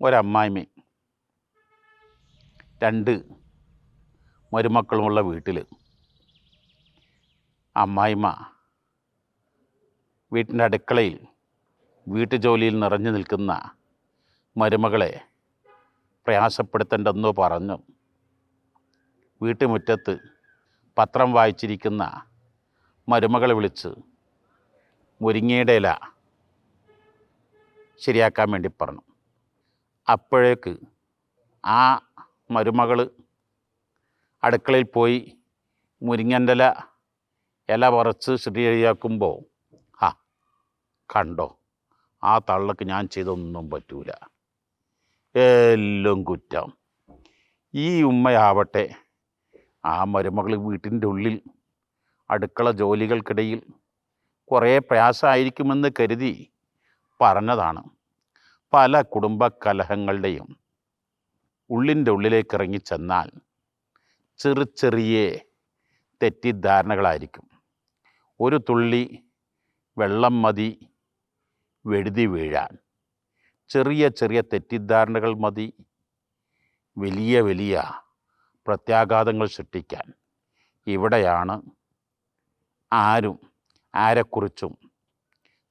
ഒരമ്മായിമ്മയും രണ്ട് മരുമക്കളുമുള്ള വീട്ടിൽ അമ്മായിമ്മ വീട്ടിന്റെ അടുക്കളയിൽ വീട്ടുജോലിയിൽ നിറഞ്ഞു നിൽക്കുന്ന മരുമകളെ പ്രയാസപ്പെടുത്തേണ്ടെന്നോ പറഞ്ഞു. വീട്ടുമുറ്റത്ത് പത്രം വായിച്ചിരിക്കുന്ന മരുമകളെ വിളിച്ച് മുരിങ്ങയുടെ ഇല ശരിയാക്കാൻ വേണ്ടി പറഞ്ഞു. അപ്പോഴേക്ക് ആ മരുമകൾ അടുക്കളയിൽ പോയി മുരിങ്ങന്റെ ഇല ഇല പറച്ച് ശരിയാക്കുമ്പോൾ ആ കണ്ടോ? ആ തള്ളക്ക് ഞാൻ ചെയ്തൊന്നും പറ്റൂല. എല്ലാം കുറ്റം. ഈ ഉമ്മയാവട്ടെ ആ മരുമകൾ വീട്ടിന്റെ ഉള്ളിൽ അടുക്കള ജോലികൾക്കിടയിൽ കുറേ പ്രയാസമായിരിക്കുമെന്ന് കരുതി പറഞ്ഞതാണ്. പല കുടുംബ കലഹങ്ങളുടെയും ഉള്ളിന്റെ ഉള്ളിലേക്ക് ഇറങ്ങിച്ചെന്നാൽ ചെറു ചെറിയ തെറ്റിദ്ധാരണകളായിരിക്കും. ഒരു തുള്ളി വെള്ളം മതി വെഴുതി വീഴാൻ. ചെറിയ ചെറിയ തെറ്റിദ്ധാരണകൾ മതി വലിയ വലിയ പ്രത്യാഘാതങ്ങൾ സൃഷ്ടിക്കാൻ. ഇവിടെയാണ് ആരും ആരെക്കുറിച്ചും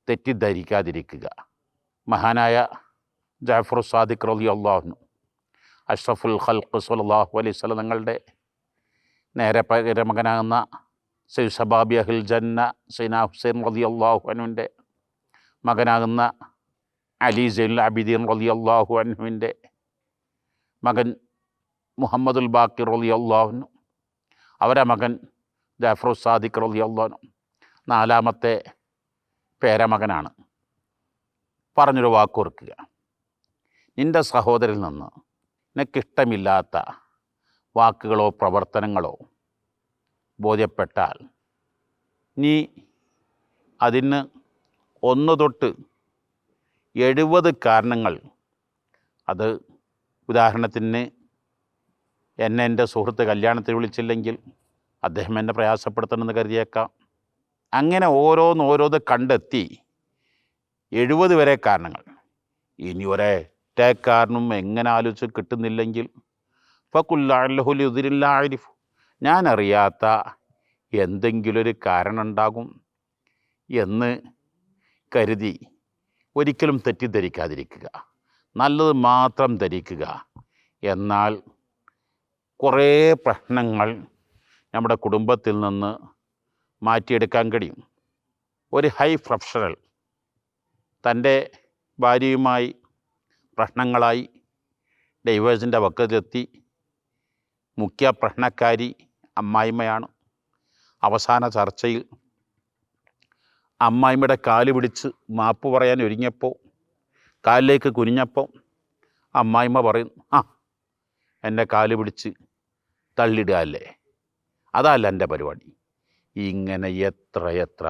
തെറ്റിദ്ധരിക്കാതിരിക്കുക. മഹാനായ ജാഫർ സാദിഖ് റലി അള്ളാഹുനു അഷ്റഫുൽ ഖൽഖ് സലാഹു അലൈഹി സ്വലം തങ്ങളുടെ നേരെ പകരമകനാകുന്ന സൈ സബാബി അഹിൽ ജന്ന സൈന ഹുസൈൻ റലി അള്ളാഹു അനുവിന്റെ മകനാകുന്ന അലി സൈൻ അബിദീൻ റലി അള്ളാഹു അനുവിന്റെ മകൻ മുഹമ്മദുൽ ബാക്കിർ റലി അള്ളാഹുനു അവരെ മകൻ ജാഫർ സാദിഖ് റലി അള്ളാഹുനു നാലാമത്തെ പേരമകനാണ്. പറഞ്ഞൊരു വാക്കോർക്കുക നിന്റെ സഹോദരിൽ നിന്ന് നിനക്കിഷ്ടമില്ലാത്ത വാക്കുകളോ പ്രവർത്തനങ്ങളോ ബോധ്യപ്പെട്ടാൽ നീ അതിന് ഒന്ന് തൊട്ട് എഴുപത് കാരണങ്ങൾ അത് ഉദാഹരണത്തിന് എന്നെ എന്റെ സുഹൃത്ത് കല്യാണത്തിന് വിളിച്ചില്ലെങ്കിൽ അദ്ദേഹം എന്നെ പ്രയാസപ്പെടുത്തണമെന്ന് കരുതിയേക്കാം. അങ്ങനെ ഓരോന്ന് ഓരോന്ന് കണ്ടെത്തി എഴുപത് വരെ കാരണങ്ങൾ. ഇനി ഒരൊറ്റ കാരണം എങ്ങനെ ആലോചിച്ച് കിട്ടുന്നില്ലെങ്കിൽ. ഫക്കുല്ലാഹുലിദിരില്ലാരിഫ് ഞാൻ അറിയാത്ത എന്തെങ്കിലും ഒരു കാരണംണ്ടാകും എന്ന് കരുതി ഒരിക്കലും തെറ്റിദ്ധരിക്കാതിരിക്കുക. നല്ലത് മാത്രം ധരിക്കുക. എന്നാൽ കുറേ പ്രശ്നങ്ങൾ നമ്മുടെ കുടുംബത്തിൽ നിന്ന് മാറ്റിയെടുക്കാൻ കഴിയും. ഒരു ഹൈ പ്രൊഫഷണൽ തന്റെ ഭാര്യയുമായി പ്രശ്നങ്ങളായി ഡൈവേഴ്സിന്റെ വക്കത്തിലെത്തി മുഖ്യ പ്രശ്നക്കാരി അമ്മായിമ്മയാണ്. അവസാന ചർച്ചയിൽ അമ്മായിമ്മയുടെ കാൽ പിടിച്ച് മാപ്പ് പറയാൻ ഒരുങ്ങിയപ്പോൾ കാലിലേക്ക് കുനിഞ്ഞപ്പോൾ അമ്മായിമ്മ പറയുന്നു ആ എന്റെ കാൽ പിടിച്ച് തള്ളിടുക അല്ലേ അതല്ല എന്റെ പരിപാടി. ഇങ്ങനെ എത്ര എത്ര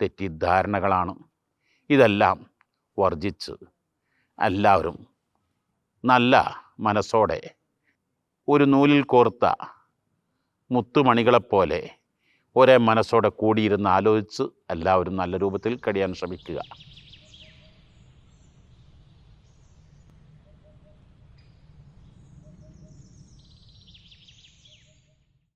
തെറ്റിദ്ധാരണകളാണ് ഇതെല്ലാം വർജിച്ച് എല്ലാവരും നല്ല മനസ്സോടെ ഒരു നൂലിൽ കോർത്ത മുത്തുമണികളെപ്പോലെ ഒരേ മനസ്സോടെ കൂടിയിരുന്ന് ആലോചിച്ച് എല്ലാവരും നല്ല രൂപത്തിൽ കഴിയാൻ ശ്രമിക്കുക.